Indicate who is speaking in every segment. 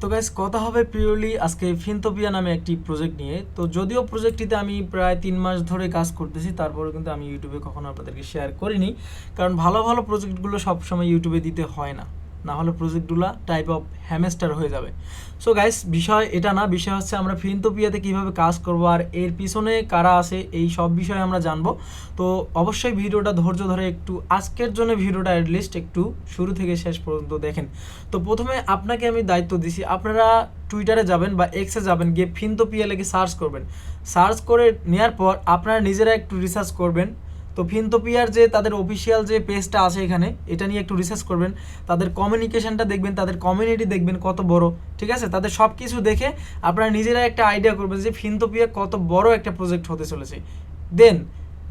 Speaker 1: তো গাইস কথা হবে পিওরলি আজকে ফিনতোপিয়া নামে একটি প্রজেক্ট নিয়ে। তো যদিও প্রজেক্টটিতে আমি প্রায় তিন মাস ধরে কাজ করতেছি তারপরে কিন্তু আমি ইউটিউবে কখনো আপনাদেরকে শেয়ার করিনি। কারণ ভালো ভালো প্রজেক্টগুলো সবসময় ইউটিউবে দিতে হয় না। না হলে প্রজেক্টগুলো টাইপ অফ হ্যামেস্টার হয়ে যাবে। সো গাইস বিষয় এটা না, বিষয় হচ্ছে আমরা ফিনতোপিয়াতে কীভাবে কাজ করব আর এর পিছনে কারা আছে, এই সব বিষয়ে আমরা জানব। তো অবশ্যই ভিডিওটা ধৈর্য ধরে একটু, আজকের জন্য ভিডিওটা অ্যাটলিস্ট একটু শুরু থেকে শেষ পর্যন্ত দেখেন। তো প্রথমে আপনাকে আমি দায়িত্ব দিছি, আপনারা টুইটারে যাবেন বা এক্সে যাবেন, গিয়ে ফিনতোপিয়া লেগে সার্চ করবেন। সার্চ করে নেওয়ার পর আপনারা নিজেরা একটু রিসার্চ করবেন। তো ফিনতোপিয়ার যে তাদের অফিসিয়াল যে পেজটা আছে এখানে, এটা নিয়ে একটু রিসার্চ করবেন। তাদের কমিউনিকেশনটা দেখবেন, তাদের কমিউনিটি দেখবেন কত বড়, ঠিক আছে? তাদের সব কিছু দেখে আপনারা নিজেরা একটা আইডিয়া করবেন যে ফিনতোপিয়া কত বড় একটা প্রজেক্ট হতে চলেছে। দেন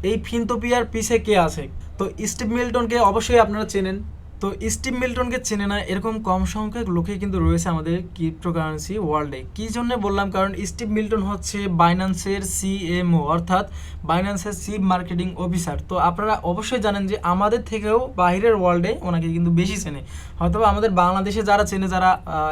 Speaker 1: এই ফিনতোপিয়ার পিছে কে আছে? তো স্টিভ মিল্টনকে অবশ্যই আপনারা চেনেন। তো স্টিভ মিল্টনকে চেনে না, এরকম কম সংখ্যক লোকেই কিন্তু রয়েছে আমাদের ক্রিপ্টোকারেন্সি ওয়ার্ল্ডে। কী জন্য বললাম? কারণ স্টিভ মিল্টন হচ্ছে বাইন্যান্সের সিএমও অর্থাৎ বাইন্যান্সের চিফ মার্কেটিং অফিসার। তো আপনারা অবশ্যই জানেন যে আমাদের থেকেও বাইরের ওয়ার্ল্ডে ওনাকে কিন্তু বেশি চেনে। হয়তো আমাদের বাংলাদেশে যারা চেনে, যারা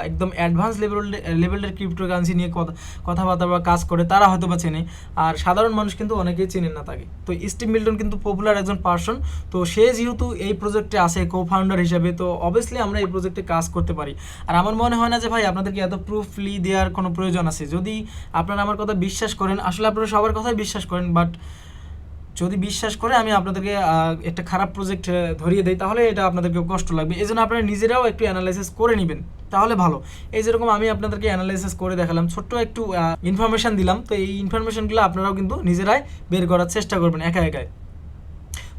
Speaker 1: একদম অ্যাডভান্স লেভেল লেভেলের ক্রিপ্টোকারেন্সি নিয়ে কথা, কথাবার্তা বা কাজ করে, তারা হয়তো বা চেনে। আর সাধারণ মানুষ কিন্তু অনেকেই চেনেন না তাকে। তো স্টিভ মিল্টন কিন্তু পপুলার একজন পার্সন তো সে যেহেতু এই প্রজেক্টে আছে কো ফাউন্ডার হিসেবে, তো অবভিয়াসলি আমরা এই প্রজেক্টে কাজ করতে পারি। আর আমার মনে হয় না যে ভাই আপনাদেরকে এত প্রুফলি দেওয়ার কোনো প্রয়োজন আছে। যদি আপনারা আমার কথা বিশ্বাস করেন, আসলে আপনারা সবার কথাই বিশ্বাস করেন বাট যদি বিশ্বাস করে আমি আপনাদেরকে একটা খারাপ প্রজেক্ট ধরিয়ে দেই, তাহলে এটা আপনাদেরকে কষ্ট লাগবে। এই জন্য আপনারা নিজেরাও একটু অ্যানালাইসিস করে নেবেন, তাহলে ভালো। এই যেরকম আমি আপনাদেরকে অ্যানালাইসিস করে দেখালাম, ছোট্ট একটু ইনফরমেশন দিলাম, তো এই ইনফরমেশনগুলো আপনারাও কিন্তু নিজেরাই বের করার চেষ্টা করবেন, একা একাই।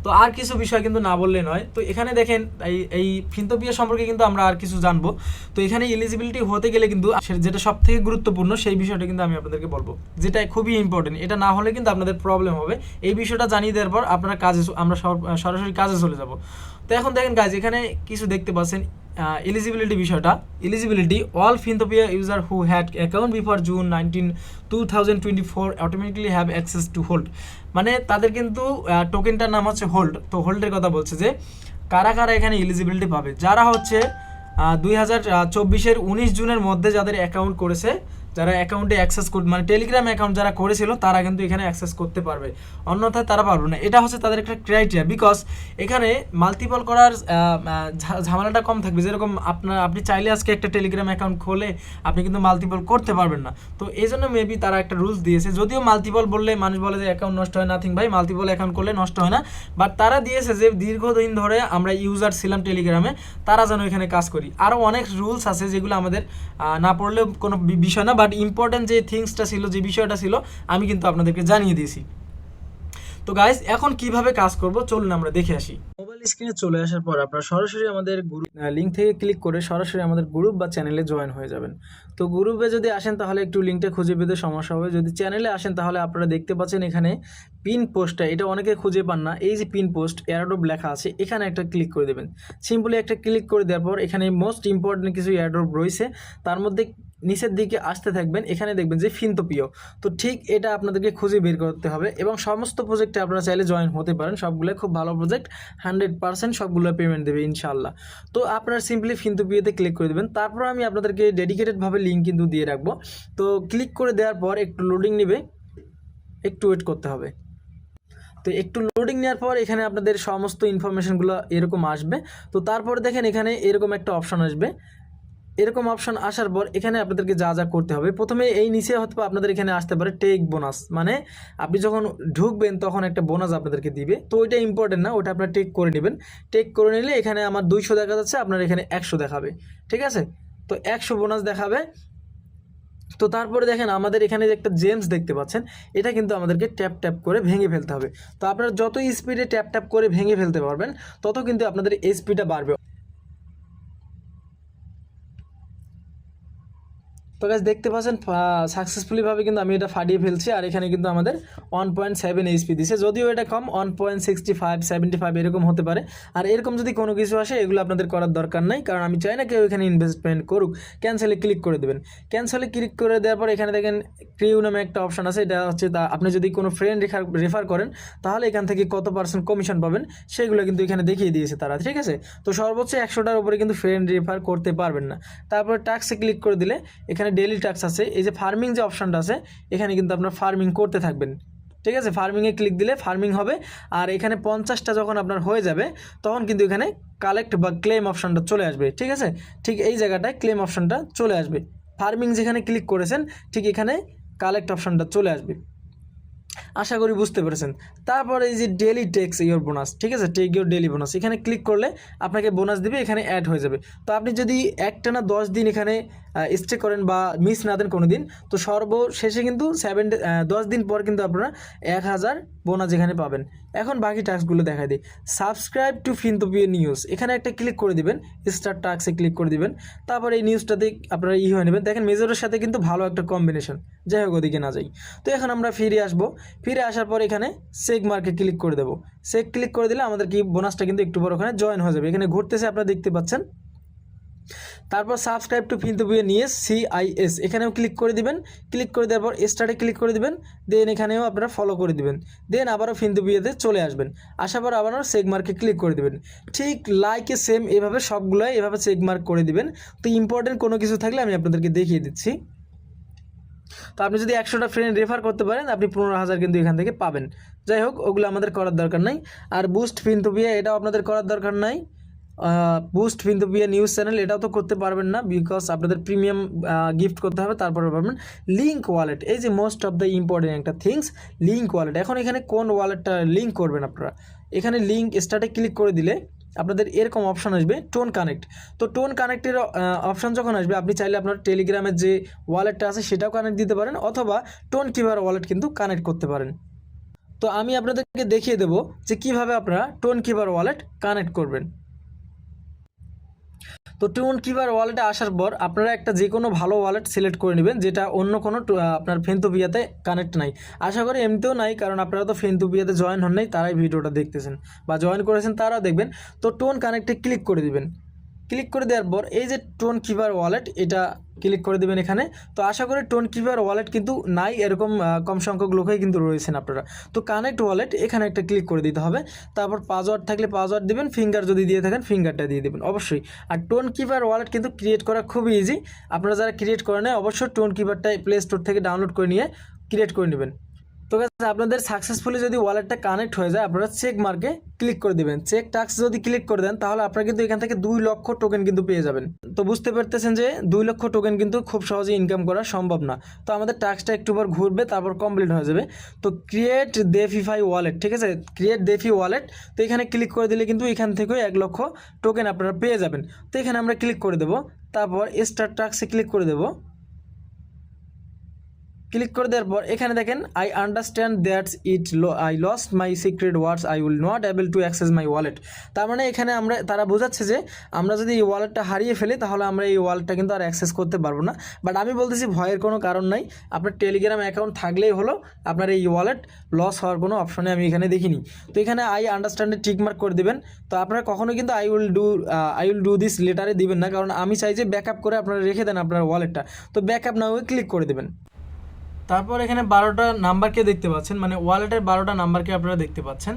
Speaker 1: তো আর কিছু বিষয় কিন্তু না বললে নয়। তো এখানে দেখেন, এই এই ফিন্তপিয়া সম্পর্কে কিন্তু আমরা আর কিছু জানব। তো এখানে এলিজিবিলিটি হতে গেলে কিন্তু যেটা সব থেকে গুরুত্বপূর্ণ, সেই বিষয়টা কিন্তু আমি আপনাদেরকে বলব। যেটা খুবই ইম্পর্টেন্ট এটা না হলে কিন্তু আপনাদের প্রবলেম হবে। এই বিষয়টা জানিয়ে দেওয়ার পর আপনারা কাজে আমরা সরাসরি কাজে চলে যাব। তো এখন দেখেন কাজ এখানে কিছু দেখতে পাচ্ছেন। এলিজিবিলিটি বিষয়টা। Eligibility all Fintopia user who had account before June nineteen two thousand twenty four automatically have access to hold মানে তাদের কিন্তু টোকেনটার নাম হচ্ছে হোল্ড তো হোল্ডের কথা বলছে যে, কারা কারা এখানে এলিজিবিলিটি পাবে? যারা হচ্ছে দুই হাজার চব্বিশের উনিশ জুনের মধ্যে যাদের অ্যাকাউন্ট করেছে যারা অ্যাকাউন্টে অ্যাক্সেস করবে মানে টেলিগ্রাম অ্যাকাউন্ট যারা করেছিল, তারা কিন্তু এখানে অ্যাক্সেস করতে পারবে। অন্যথায় তারা পারবে না। এটা হচ্ছে তাদের একটা ক্রাইটেরিয়া বিকজ এখানে মাল্টিপল করার ঝামেলাটা কম থাকবে। যেরকম আপনার আপনি চাইলে আজকে একটা টেলিগ্রাম অ্যাকাউন্ট খোলে, আপনি কিন্তু মাল্টিপল করতে পারবেন না। তো এই জন্য মেবি তারা একটা রুলস দিয়েছে। যদিও মাল্টিপল বললে মানুষ বলে যে অ্যাকাউন্ট নষ্ট হয় নাথিং ভাই মাল্টিপল অ্যাকাউন্ট করলে নষ্ট হয় না। বাট তারা দিয়েছে যে দীর্ঘদিন ধরে আমরা ইউজার ছিলাম টেলিগ্রামে তারা যেন এখানে কাজ করি। আরও অনেক রুলস আছে যেগুলো আমাদের না পড়লেও কোনো বিষয় না বাট ইম্পর্টেন্ট যে থিংসটা ছিল, যে বিষয়টা ছিল, আমি কিন্তু আপনাদেরকে জানিয়ে দিয়েছি। তো গাইস এখন কীভাবে কাজ করব? চলুন আমরা দেখে আসি। মোবাইল স্ক্রিনে চলে আসার পর আপনারা সরাসরি আমাদের গ্রুপ লিঙ্ক থেকে ক্লিক করে সরাসরি আমাদের গ্রুপ বা চ্যানেলে জয়েন হয়ে যাবেন। তো গ্রুপে যদি আসেন, তাহলে একটু লিঙ্কটা খুঁজে পেতে সমস্যা হবে। যদি চ্যানেলে আসেন, তাহলে আপনারা দেখতে পাচ্ছেন এখানে পিন পোস্টটা এটা অনেকে খুঁজে পান না। এই যে পিন পোস্ট এয়ারড্রপ লেখা আছে, এখানে একটা ক্লিক করে দেবেন। সিম্পলি একটা ক্লিক করে দেওয়ার পর এখানে মোস্ট ইম্পর্টেন্ট কিছু এয়ারড্রপ রয়েছে। তার মধ্যে নিচের দিকে আসতে থাকবেন, এখানে দেখবেন যে ফিনতোপিও। তো ঠিক এটা আপনাদেরকে খুঁজে বের করতে হবে এবং সমস্ত প্রজেক্টে আপনারা চাইলে জয়েন হতে পারেন। সবগুলো খুব ভালো প্রজেক্ট হান্ড্রেড পার্সেন্ট সবগুলো পেমেন্ট দেবে ইনশাল্লাহ তো আপনারা সিম্পলি ফিনতোপিওতে ক্লিক করে দেবেন। তারপর আমি আপনাদেরকে ডেডিকেটেডভাবে লিঙ্ক কিন্তু দিয়ে রাখব। তো ক্লিক করে দেওয়ার পর একটু লোডিং নেবে, একটু ওয়েট করতে হবে। তো একটু লোডিং নেওয়ার পর এখানে আপনাদের সমস্ত ইনফরমেশনগুলো এরকম আসবে। তো তারপরে দেখেন এখানে এরকম একটা অপশন আসবে। এরকম অপশন আসার পর এখানে আপনাদেরকে যা যা করতে হবে, প্রথমে এই নিচে হয়তো আপনাদের এখানে আসতে পারে টেক বোনাস মানে আপনি যখন ঢুকবেন তখন একটা বোনাস আপনাদেরকে দিবে। তো ওইটা ইম্পর্টেন্ট না ওটা আপনারা টেক করে নেবেন। টেক করে নিলে এখানে আমার দুইশো দেখা যাচ্ছে, আপনার এখানে একশো দেখাবে, ঠিক আছে? তো একশো বোনাস দেখাবে। তো তারপরে দেখেন আমাদের এখানে যে একটা জেমস দেখতে পাচ্ছেন, এটা কিন্তু আমাদেরকে ট্যাপ ট্যাপ করে ভেঙে ফেলতে হবে। তো আপনারা যত স্পিডে ট্যাপ ট্যাপ করে ভেঙে ফেলতে পারবেন, তত কিন্তু আপনাদের স্পিডটা বাড়বে। তো গাছ দেখতে পাচ্ছেন সাকসেসফুলিভাবে কিন্তু আমি এটা ফাটিয়ে ফেলছি, আর এখানে কিন্তু আমাদের ওয়ান পয়েন্ট সেভেন এইচপি দিছে। যদিও এটা কম one point sixty five seventy five এরকম হতে পারে। আর এরকম যদি কোনো কিছু আসে, এগুলো আপনাদের করার দরকার নাই, কারণ আমি চাই না কেউ এখানে ইনভেস্টমেন্ট করুক। ক্যান্সেলে ক্লিক করে দেবেন। ক্যান্সেলে ক্লিক করে দেওয়ার পর এখানে দেখেন ক্রিউ নামে একটা অপশান আছে, এটা হচ্ছে তা, আপনি যদি কোনো ফ্রেন্ড রেফার রেফার করেন, তাহলে এখান থেকে কত পার্সেন্ট কমিশন পাবেন, সেগুলো কিন্তু এখানে দেখিয়ে দিয়েছে তারা, ঠিক আছে? তো সর্বোচ্চ একশোটার উপরে কিন্তু ফ্রেন্ড রেফার করতে পারবেন না। তারপরে টাক্সে ক্লিক করে দিলে, এখানে ডেলি টাক্স আছে। এই যে ফার্মিং যে অপশানটা আছে, এখানে কিন্তু আপনার ফার্মিং করতে থাকবেন। ঠিক আছে? ফার্মিংয়ে ক্লিক দিলে ফার্মিং হবে। আর এখানে পঞ্চাশটা যখন আপনার হয়ে যাবে, তখন কিন্তু এখানে কালেক্ট বা ক্লেম অপশানটা চলে আসবে। ঠিক আছে? ঠিক এই জায়গাটায় ক্লেম অপশনটা চলে আসবে। ফার্মিং যেখানে ক্লিক করেছেন, ঠিক এখানে কালেক্ট অপশানটা চলে আসবে। আশা করি বুঝতে পেরেছেন। তারপরে এই যে ডেলি টেক্স ইয়োর বোনাস ঠিক আছে? টেক ইয়োর ডেলি বোনাস এখানে ক্লিক করলে আপনাকে বোনাস দিবে, এখানে অ্যাড হয়ে যাবে। তো আপনি যদি একটা না দশ দিন এখানে স্টে করেন বা মিস না দেন কোনো দিন তো সর্বশেষে কিন্তু সেভেন দশ দিন পর কিন্তু আপনারা এক হাজার বোনাস এখানে পাবেন। এখন বাকি টাস্কগুলো দেখাই দিই। সাবস্ক্রাইব টু ফিনতোপিও নিউজ এখানে একটা ক্লিক করে দিবেন স্টার টাস্কে ক্লিক করে দিবেন। তারপর এই নিউজটাতে আপনারা ই হয়ে নেবেন। দেখেন মেজরের সাথে কিন্তু ভালো একটা কম্বিনেশন যাই হোক, ওদিকে না যাই। তো এখন আমরা ফিরে আসব। ফিরে আসার পর এখানে সেক মার্কে ক্লিক করে দেবো। সেক ক্লিক করে দিলে আমাদের কি বোনাসটা কিন্তু একটু পর ওখানে জয়েন হয়ে যাবে। এখানে ঘুরতেছে, আপনারা দেখতে পাচ্ছেন। তারপর সাবস্ক্রাইব টু ফিনতুবিয়ে নিয়ে সিআইএস এখানেও ক্লিক করে দিবেন। ক্লিক করে দেওয়ার পর স্টার্টে ক্লিক করে দিবেন। দেন এখানেও আপনারা ফলো করে দিবেন। দেন আবারও ফিনতুবিয়েতে চলে আসবেন। আসার পর আবারও মার্কে ক্লিক করে দিবেন। ঠিক লাইকে সেম এভাবে সবগুলোই এভাবে মার্ক করে দিবেন। তো ইম্পর্টেন্ট কোনো কিছু থাকলে আমি আপনাদেরকে দেখিয়ে দিচ্ছি। তো আপনি যদি একশোটা ফ্রেন্ড রেফার করতে পারেন, আপনি পনেরো হাজার কিন্তু এখান থেকে পাবেন। যাই হোক, ওগুলো আমাদের করার দরকার নাই। আর বুস্ট ফিনতুবিয়া এটাও আপনাদের করার দরকার নাই। বুস্ট ফিনতুবিয়া নিউজ চ্যানেল এটাও তো করতে পারবেন না বিকজ আপনাদের প্রিমিয়াম গিফট করতে হবে, তারপরে পারবেন লিঙ্ক ওয়ালেট এই যে মোস্ট অফ দ্য ইম্পর্টেন্ট একটা থিংস লিঙ্ক ওয়ালেট এখন এখানে কোন ওয়ালেটটা লিঙ্ক করবেন আপনারা? এখানে লিঙ্ক স্টার্টে ক্লিক করে দিলে আপনাদের এরকম অপশন আসবে টোন কানেক্ট তো টোন কানেক্টের অপশান যখন আসবে, আপনি চাইলে আপনার টেলিগ্রামের যে ওয়ালেটটা আছে, সেটাও কানেক্ট দিতে পারেন, অথবা টোন কিভার ওয়ালেট কিন্তু কানেক্ট করতে পারেন। তো আমি আপনাদেরকে দেখিয়ে দেবো যে কীভাবে আপনারা টোন কিভার ওয়ালেট কানেক্ট করবেন। তো টোন কিবার ওয়ালেটে আসার পর আপনারা একটা যে কোনো ভালো ওয়ালেট সিলেক্ট করে নেবেন, যেটা অন্য কোনো আপনার ফেন্তুপিয়াতে কানেক্ট নাই। আশা করি এমনিতেও নাই, কারণ আপনারা তো ফেন্তুপিয়াতে জয়েন হন নাই, তারাই ভিডিওটা দেখতেছেন বা জয়েন করেছেন, তারাও দেখবেন। তো টোন কানেক্টে ক্লিক করে দিবেন। ক্লিক করে দেওয়ার পর এই যে টোন কিপার ওয়ালেট, এটা ক্লিক করে দেবেন এখানে। তো আশা করি টোন কিপার ওয়ালেট কিন্তু নাই, এরকম কম সংখ্যক লোকই কিন্তু রয়েছেন আপনারা। তো কানেক্ট ওয়ালেট, এখানে একটা ক্লিক করে দিতে হবে। তারপর পাসওয়ার্ড থাকলে পাসওয়ার্ড দিবেন, ফিঙ্গার যদি দিয়ে থাকেন, ফিঙ্গারটা দিয়ে দেবেন, অবশ্যই। আর টোন কিপার ওয়ালেট কিন্তু ক্রিয়েট করা খুবই ইজি আপনারা যারা ক্রিয়েট করে নেয় অবশ্যই টোন কিপারটা প্লে স্টোর থেকে ডাউনলোড করে নিয়ে ক্রিয়েট করে নেবেন। তো guys, আপনাদের সাকসেসফুলি যদি ওয়ালেটটা কানেক্ট হয়ে যায় আপনারা চেক মার্কে ক্লিক করে দিবেন। চেক টাক্স যদি ক্লিক করে দেন তাহলে আপনারা কিন্তু এখান থেকে দুই লক্ষ টোকেন কিন্তু পেয়ে যাবেন। তো বুঝতে পারতেছেন যে দুই লক্ষ টোকেন কিন্তু খুব সহজে ইনকাম করা সম্ভব না। তো আমাদের টাক্সটা একটু পর ঘুরবে তারপর কমপ্লিট হয়ে যাবে। তো ক্রিয়েট দেফিফাই ওয়ালেট ঠিক আছে? ক্রিয়েট দেফি ওয়ালেট তো এখানে ক্লিক করে দিলে কিন্তু এখান থেকেও এক লক্ষ টোকেন আপনারা পেয়ে যাবেন। তো এখানে আমরা ক্লিক করে দেবো তারপর স্টার টাক্সে ক্লিক করে দেবো। ক্লিক করে দেওয়ার পর এখানে দেখেন I understand that's it I lost my secret words I will not able to access my wallet তার মানে এখানে আমরা, তারা বোঝাচ্ছে যে আমরা যদি এই ওয়ালেটটা হারিয়ে ফেলি, তাহলে আমরা এই ওয়ালেটটা কিন্তু আর অ্যাক্সেস করতে পারব না। বাট আমি বলতেছি ভয়ের কোনো কারণ নাই। আপনার টেলিগ্রাম অ্যাকাউন্ট থাকলেই হলো আপনার এই ওয়ালেট লস হওয়ার কোনো অপশনে আমি এখানে দেখিনি। তো এখানে আই আন্ডারস্ট্যান্ডে টিকমার্ক করে দিবেন। তো আপনারা কখনো কিন্তু I will do I will do this লেটারে দিবেন না। কারণ আমি চাই যে ব্যাকআপ করে আপনারা রেখে দেন আপনার ওয়ালেটটা তো ব্যাকআপ না হয়ে ক্লিক করে দেবেন। তারপর এখানে বারোটা নাম্বারকে দেখতে পাচ্ছেন মানে ওয়ালেটের বারোটা নাম্বারকে আপনারা দেখতে পাচ্ছেন।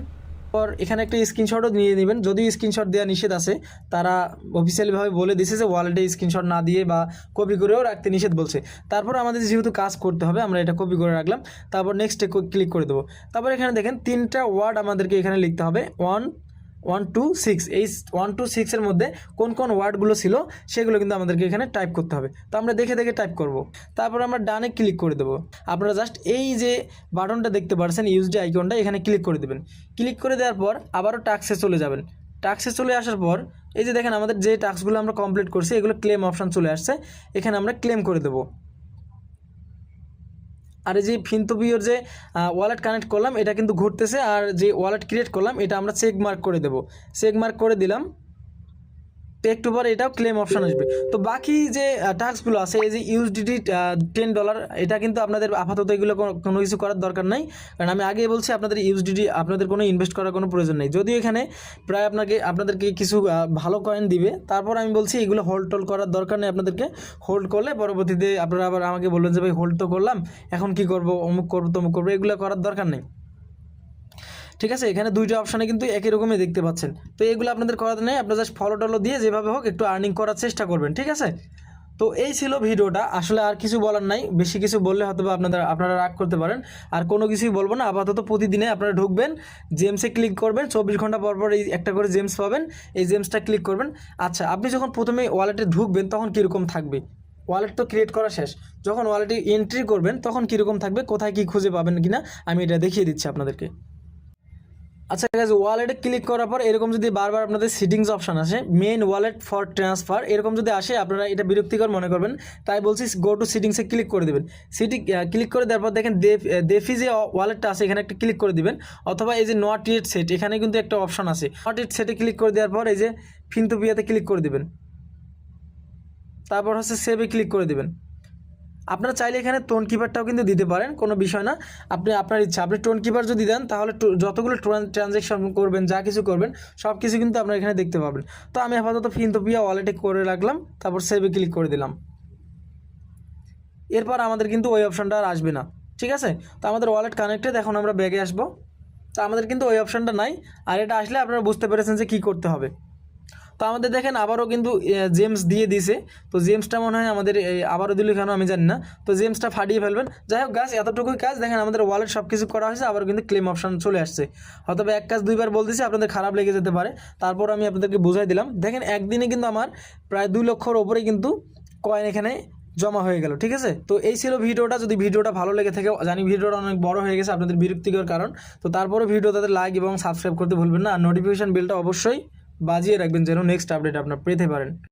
Speaker 1: পর এখানে একটা স্ক্রিনশটও নিয়ে নেবেন, যদিও স্ক্রিনশট দেওয়া নিষেধ আছে, তারা অফিসিয়ালিভাবে বলে দিছে যে ওয়ালেটে স্ক্রিনশট না দিয়ে বা কপি করেও রাখতে নিষেধ বলছে। তারপর আমাদের যেহেতু কাজ করতে হবে, আমরা এটা কপি করে রাখলাম, তারপর নেক্সটে ক্লিক করে দেবো। তারপর এখানে দেখেন তিনটা ওয়ার্ড আমাদেরকে এখানে লিখতে হবে ওয়ান ওয়ান টু সিক্স এই ওয়ান টু সিক্সের মধ্যে কোন কোন ওয়ার্ডগুলো ছিল সেগুলো কিন্তু আমাদেরকে এখানে টাইপ করতে হবে। তো আমরা দেখে দেখে টাইপ করব। তারপর আমরা ডানে ক্লিক করে দেবো। আপনারা জাস্ট এই যে বাটনটা দেখতে পাচ্ছেন ইউজডি আইকনটা এখানে ক্লিক করে দেবেন। ক্লিক করে দেওয়ার পর আবারও টাক্সে চলে যাবেন। টাক্সে চলে আসার পর এই যে দেখেন আমাদের যে টাস্কগুলো আমরা কমপ্লিট করছি, এগুলো ক্লেম অপশান চলে আসছে। এখানে আমরা ক্লেম করে দেবো। আর যে ফিনতোপিওর যে ওয়ালেট কানেক্ট করলাম, এটা কিন্তু ঘুরতেছে, আর যে ওয়ালেট ক্রিয়েট করলাম, এটা আমরা চেক মার্ক করে দেব। চেক মার্ক করে দিলাম। তো একটু পরে এটাও ক্লেম অপশন আসবে। তো বাকি যে টাস্কগুলো আছে, এই যে ইউএসডিটি টেন ডলার এটা কিন্তু আপনাদের আপাতত এগুলো কোনো- কিছু করার দরকার নাই। কারণ আমি আগেই বলছি, আপনাদের ইউএসডিটি আপনাদের কোনো ইনভেস্ট করার কোনো প্রয়োজন নেই। যদিও এখানে প্রায় আপনাকে, আপনাদেরকে কিছু ভালো কয়েন দিবে। তারপর আমি বলছি, এগুলো হোল্ড টোল করার দরকার নেই আপনাদেরকে। হোল্ড করলে পরবর্তীতে আপনারা আবার আমাকে বলবেন যে, ভাই হোল্ড তো করলাম, এখন কি করব? অমুক করব, তমুক করব। এগুলো করার দরকার নেই। ঠিক আছে? এখানে দুইটা অপশানে কিন্তু একই রকমই দেখতে পাচ্ছেন। তো এগুলো আপনাদের করাতে নেই, আপনারা জাস্ট ফলো টলো দিয়ে যেভাবে হোক একটু আর্নিং করার চেষ্টা করবেন, ঠিক আছে? তো এই ছিল ভিডিওটা। আসলে আর কিছু বলার নাই, বেশি কিছু বললে হয়তো বা আপনাদের, আপনারা রাগ করতে পারেন। আর কোনো কিছুই বলব না, আপাতত প্রতিদিনে আপনারা ঢুকবেন জেমসে ক্লিক করবেন, চব্বিশ ঘণ্টা পর পর এই একটা করে জেমস পাবেন, এই জেমসটা ক্লিক করবেন। আচ্ছা আপনি যখন প্রথমে ওয়ালেটে ঢুকবেন তখন কীরকম থাকবে? ওয়ালেট তো ক্রিয়েট করা শেষ। যখন ওয়ালেটে এন্ট্রি করবেন তখন কীরকম থাকবে? কোথায় কী খুঁজে পাবেন কিনা? আমি এটা দেখিয়ে দিচ্ছি আপনাদেরকে। আচ্ছা গাইজ ওয়ালেটে ক্লিক করার পর এরকম যদি বারবার আপনাদের সিটিংস অপশন আসে মেন ওয়ালেট ফর ট্রান্সফার এরকম যদি আসে, আপনারা এটা বিরক্তিকর মনে করবেন। তাই বলছি গো টু সিটিংসে ক্লিক করে দেবেন। সিটি ক্লিক করে দেওয়ার পর দেখেন দেফ যে ওয়ালেটটা আছে, এখানে একটা ক্লিক করে দিবেন। অথবা এই যে নট ইট সেট এখানে কিন্তু একটা অপশন আছে। নট ইট সেটে ক্লিক করে দেওয়ার পর এই যে ফিনতুপিয়াতে ক্লিক করে দিবেন। তারপর হচ্ছে সেভে ক্লিক করে দিবেন। আপনারা চাইলে এখানে টোন কিপারটাও কিন্তু দিতে পারেন, কোনো বিষয় না। আপনি আপনার ইচ্ছা, আপনি টোন কিপার যদি দেন, তাহলে যতগুলো ট্রানজ্যাকশন করবেন, যা কিছু করবেন সব কিছু কিন্তু আপনারা এখানে দেখতে পাবেন। তো আমি আপাতত ফিনতোপিয়া ওয়ালেটে করে রাখলাম, তারপর সেভে ক্লিক করে দিলাম। এরপর আমাদের কিন্তু ওই অপশানটা আর আসবে না, ঠিক আছে? তো আমাদের ওয়ালেট কানেক্টেড এখন আমরা ব্যাগে আসব। তো আমাদের কিন্তু ওই অপশানটা নাই, আর এটা আসলে আপনারা বুঝতে পেরেছেন যে কী করতে হবে। তো আমাদের দেখেন আবারও কিন্তু জেমস দিয়ে দিছে তো জেমসটা মনে হয় আমাদের আবারও দিল কেন আমি জানি না। তো জেমসটা ফাটিয়ে ফেলবেন। যাই হোক গাছ এতটুকুই কাজ। দেখেন আমাদের ওয়ালেট সব কিছু করা হয়েছে আবার কিন্তু ক্লেম অপশান চলে আসছে। হয়তো এক কাজ দুইবার বলতেছি আপনাদের খারাপ লেগে যেতে পারে। তারপর আমি আপনাদেরকে বুঝাই দিলাম। দেখেন একদিনে কিন্তু আমার প্রায় দুই লক্ষর ওপরে কিন্তু কয়েন এখানে জমা হয়ে গেল, ঠিক আছে? তো এই ছিল ভিডিওটা। যদি ভিডিওটা ভালো লেগে থাকে, জানি ভিডিওটা অনেক বড় হয়ে গেছে আপনাদের বিরক্তিকর কারণ। তো তারপরে ভিডিও তাদের লাইক এবং সাবস্ক্রাইব করতে ভুলবেন না। আর নোটিফিকেশন বিলটা অবশ্যই বাজিয়ে রাখবেন যেন নেক্সট আপডেট আপনার পেতে পারেন।